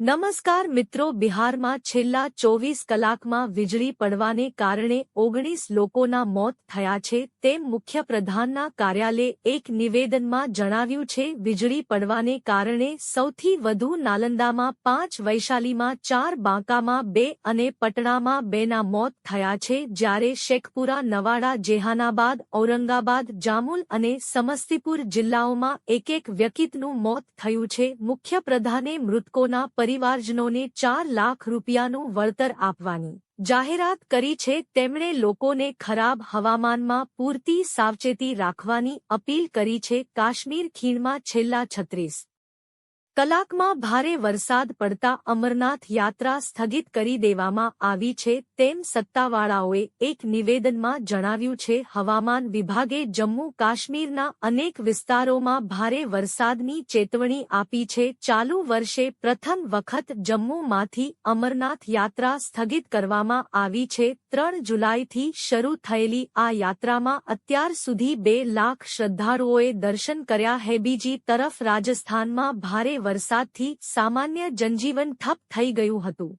નમસ્કાર મિત્રો, બિહારમાં છેલ્લા ચોવીસ કલાકમાં વીજળી પડવાને કારણે ઓગણીસ લોકોના મોત થયા છે. તેમ મુખ્યપ્રધાનના કાર્યાલયે એક નિવેદનમાં જણાવ્યું છે, વીજળી પડવાને કારણે સૌથી વધુ નાલંદામાં પાંચ, વૈશાલીમાં ચાર, બાંકામાં બે અને પટણામાં બેના મોત થયા છે. જ્યારે શેખપુરા, નવાડા, જેહાનાબાદ, ઔરંગાબાદ, જામુલ અને સમસ્તીપુર જિલ્લાઓમાં એક એક વ્યક્તિનું મોત થયું છે. મુખ્યપ્રધાને મૃતકોના પરિવારજનોને ચાર લાખ રૂપિયાનું વળતર આપવાની જાહેરાત કરી છે, તેમણે લોકોને ખરાબ હવામાનમાં પૂરતી સાવચેતી રાખવાની અપીલ કરી છે. કાશ્મીર ખીણમાં છેલ્લા છત્રીસ કલાકમાં ભારે વરસાદ પડતા અમરનાથ યાત્રા સ્થગિત કરી દેવામાં આવી છે તેમ સત્તાવાળાઓએ એક નિવેદનમાં જણાવ્યું છે. હવામાન વિભાગે જમ્મુ કાશ્મીરના અનેક વિસ્તારોમાં ભારે વરસાદની ચેતવણી આપી છે. ચાલુ વર્ષે પ્રથમ વખત જમ્મુમાંથી અમરનાથ યાત્રા સ્થગિત કરવામાં આવી છે. ત્રણ જુલાઈથી શરૂ થયેલી આ યાત્રામાં અત્યાર સુધી બે લાખ શ્રદ્ધાળુઓએ દર્શન કર્યા હે. બીજી તરફ રાજસ્થાનમાં ભારે વરસાદથી સામાન્ય જનજીવન ઠપ થઈ ગયું હતું.